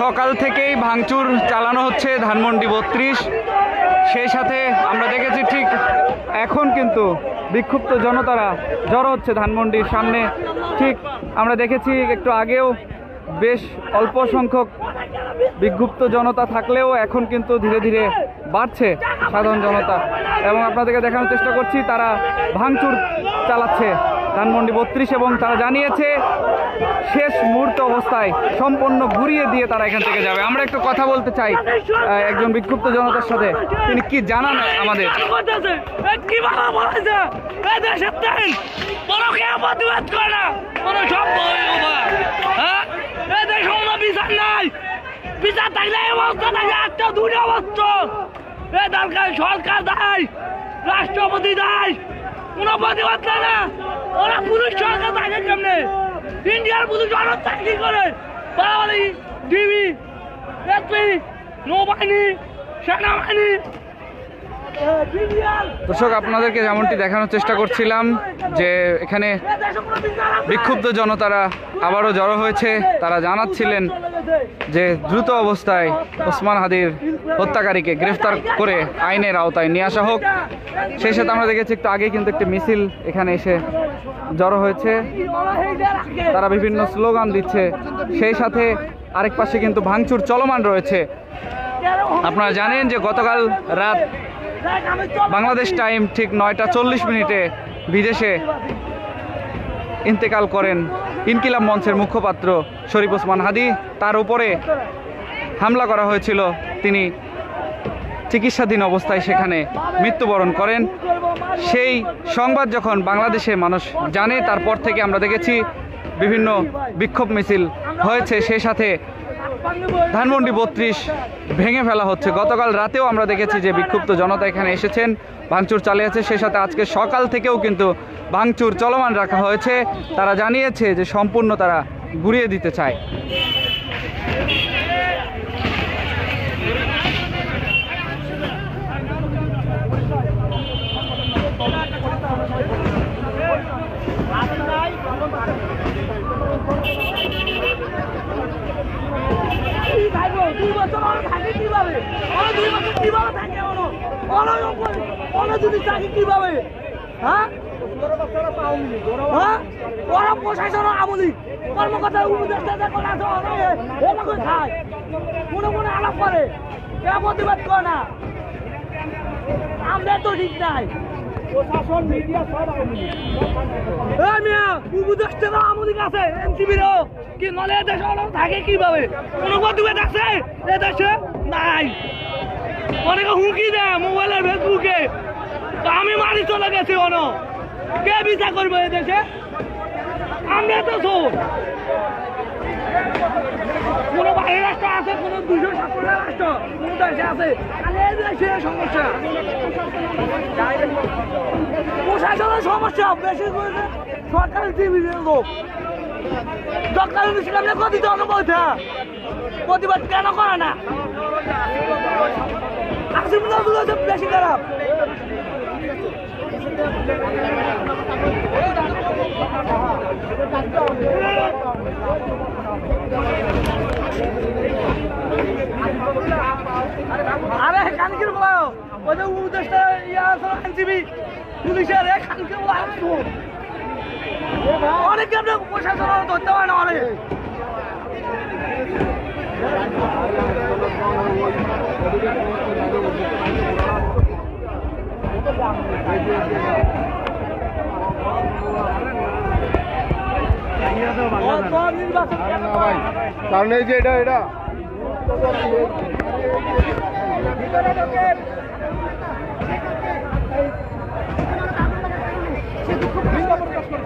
সকাল থেকেই ভাঙচুর চালানো হচ্ছে ধানমন্ডি বত্রিশ। সেই সাথে আমরা দেখেছি ঠিক এখন কিন্তু বিক্ষুব্ধ জনতারা জড়ো হচ্ছে ধানমন্ডির সামনে। ঠিক আমরা দেখেছি একটু আগেও বেশ অল্প সংখ্যক বিক্ষুব্ধ জনতা থাকলেও এখন কিন্তু ধীরে ধীরে বাড়ছে সাধারণ জনতা। এবং আপনাদেরকে দেখানোর চেষ্টা করছি, তারা ভাঙচুর চালাচ্ছে। ধানমন্ডি বত্রিশ এবং তারা জানিয়েছে শেষ মুহূর্ত অবস্থায় সম্পূর্ণ ঘুরিয়ে দিয়ে তারা এখান থেকে যাবে আমরা একটু কথা বলতে চাই একজন বিক্ষুব্ধ জনতার সাথে তিনি কি জানান আমাদের হ্যাঁ একটা সরকার দেয় রাষ্ট্রপতি দেয় কোনো প্রতিবাদ না ওরা পুলিশ সরকার থাকে কেমনে ইন্ডিয়ার পুলিশ অনেক কি করে? বাঙালি, ডিবি, এসপি, নৌবাহিনী, সেনাবাহিনী। দর্শক, আপনাদেরকে যেমনটি দেখানোর চেষ্টা করছিলাম, যে এখানে বিক্ষুব্ধ জনতারা আবারও জড়ো হয়েছে, তারা জানাচ্ছিলেন যে দ্রুত অবস্থায় ওসমান হাদির হত্যাকারীকে গ্রেফতার করে আইনের আওতায় নিয়ে আসা হোক। সেই সাথে আমরা দেখেছি একটু আগে কিন্তু একটি মিছিল এখানে এসে জড়ো হয়েছে। তারা বিভিন্ন স্লোগান দিচ্ছে। সেই সাথে আরেক পাশে কিন্তু ভাঙচুর চলমান রয়েছে। আপনারা জানেন যে গতকাল রাত বাংলাদেশ টাইম ঠিক নয়টা চল্লিশ মিনিটে বিদেশে ইন্তেকাল করেন ইনকিলাব মঞ্চের মুখপাত্র শরীফ ওসমান হাদি। তার উপরে হামলা করা হয়েছিল। তিনি চিকিৎসাধীন অবস্থায় সেখানে মৃত্যুবরণ করেন। সেই সংবাদ যখন বাংলাদেশে মানুষ জানে, তারপর থেকে আমরা দেখেছি বিভিন্ন বিক্ষোভ মিছিল হয়েছে। সেই সাথে ধানমন্ডি বত্রিশ ভেঙে ফেলা হচ্ছে। গতকাল রাতেও আমরা দেখেছি যে বিক্ষুব্ধ জনতা এখানে এসেছেন। ভাঙচুর চালিয়েছে সেই সাথে আজকে সকাল থেকেও কিন্তু ভাঙচুর চলমান রাখা হয়েছে। তারা জানিয়েছে যে সম্পূর্ণ তারা ঘুরিয়ে দিতে চায় কি থাকব দুই বছর ওরা থাকে কীভাবে ওরা দুই বছর কীভাবে থাকে ওরা ওরা ওরা যদি থাকে কীভাবে? হ্যাঁ? হ্যাঁ? ওরা প্রশাসন আমলি। কর্মকর্তা উপদেষ্টা দেখো না তো ওরা ওরা খায়। মনে মনে আলাপ করে। কে প্রতিবাদ করে না। আমরা তো ঠিক নাই। কি নলে ওরা থাকে কীভাবে? কোনো প্রতিবাদ আছে? এদেশে নাই। অনেকে হুমকি দেয় মোবাইলে ফেসবুকে। আমি মারি চলে গেছি অন কে বিচার করব এদেশে? আমরা তো সব। কোনো আছে, কোনো দুশো আছে। সমস্যা। বেশি করে দরকার প্রতিবাদ কেন করে না? আসিমুল্লাহ বেশি খারাপ। আরে কানকির বলা ওই যে উদ্দেশ্যটা ইয়া আছে আইনজীবী পুলিশের এ কানকির বলা আসতো অনেক আপনি প্রশাসন ধরতে পারে না, অনেক। কারণ যে এটা এটা।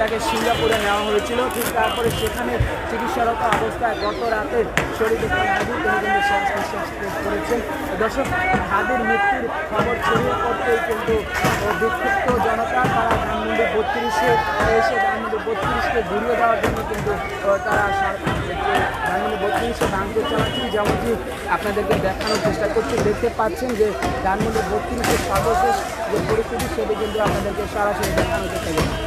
তাকে সিঙ্গাপুরে নেওয়া হয়েছিল। ঠিক তারপরে সেখানে চিকিৎসারত অবস্থায় গত রাতে শরীর হাদি তিনি কিন্তু শ্বাস করেছেন দর্শক হাদির মৃত্যুর খবর ছড়িয়ে পড়তেই কিন্তু বিক্ষুব্ধ জনতা তারা ধানমন্ডি বত্রিশে, এসে ধানমন্ডি বত্রিশকে ঘুরিয়ে দেওয়ার জন্য কিন্তু তারা ধানমন্ডি বত্রিশে ভাঙচুর চালাচ্ছেন। যেমনটি আপনাদেরকে দেখানোর চেষ্টা করছি, দেখতে পাচ্ছেন যে ধানমন্ডি বত্রিশের সর্বশেষ যে পরিস্থিতি, সেটি কিন্তু আপনাদেরকে সরাসরি দেখানোর চেষ্টা করছি।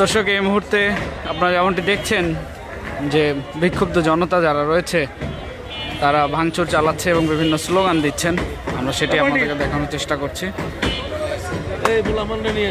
দর্শক এই মুহূর্তে আপনারা যেমনটি দেখছেন যে বিক্ষুব্ধ জনতা যারা রয়েছে তারা ভাঙচুর চালাচ্ছে এবং বিভিন্ন স্লোগান দিচ্ছেন। আমরা সেটি আপনাদেরকে দেখানোর চেষ্টা করছি। এই বুলামানটা নিয়ে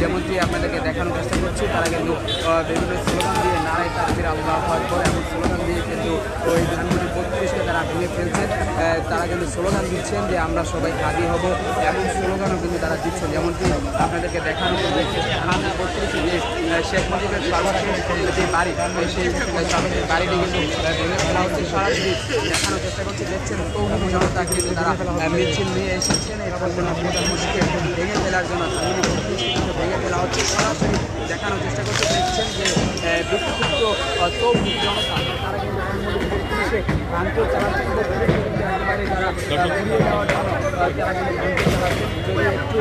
যেমনটি আপনাদেরকে দেখানোর চেষ্টা করছি, তারা কিন্তু বিভিন্ন স্লোগান দিয়ে নারায় তাকবির আল্লাহ এবং স্লোগান দিয়ে কিন্তু ওই ধানমন্ডির বত্রিশকে তারা ভেঙে ফেলছেন তারা কিন্তু স্লোগান দিচ্ছেন যে আমরা সবাই হাদি হব এবং স্লোগানও কিন্তু তারা দিচ্ছেন। যেমনটি আপনাদেরকে দেখানো হচ্ছে ধানমন্ডি বত্রিশে যে শেখ মুজিবের সর্বশেষ যে বাড়ি সেই সর্বশেষ বাড়িটি কিন্তু ভেঙে ফেলা হচ্ছে। সরাসরি দেখানোর চেষ্টা করছে, দেখছেন তৌহিদ জনতা কিন্তু তারা মিছিল নিয়ে এসেছেন। এই প্রধানমন্ত্রীর মসজিদকে ভেঙে ফেলার জন্য ধানমন্ডি ভেঙে ফেলা হচ্ছে। সরাসরি দেখানোর চেষ্টা করছে, দেখছেন যে বিক্ষুব্ধ তৌহিদ জনতা, তারা একটু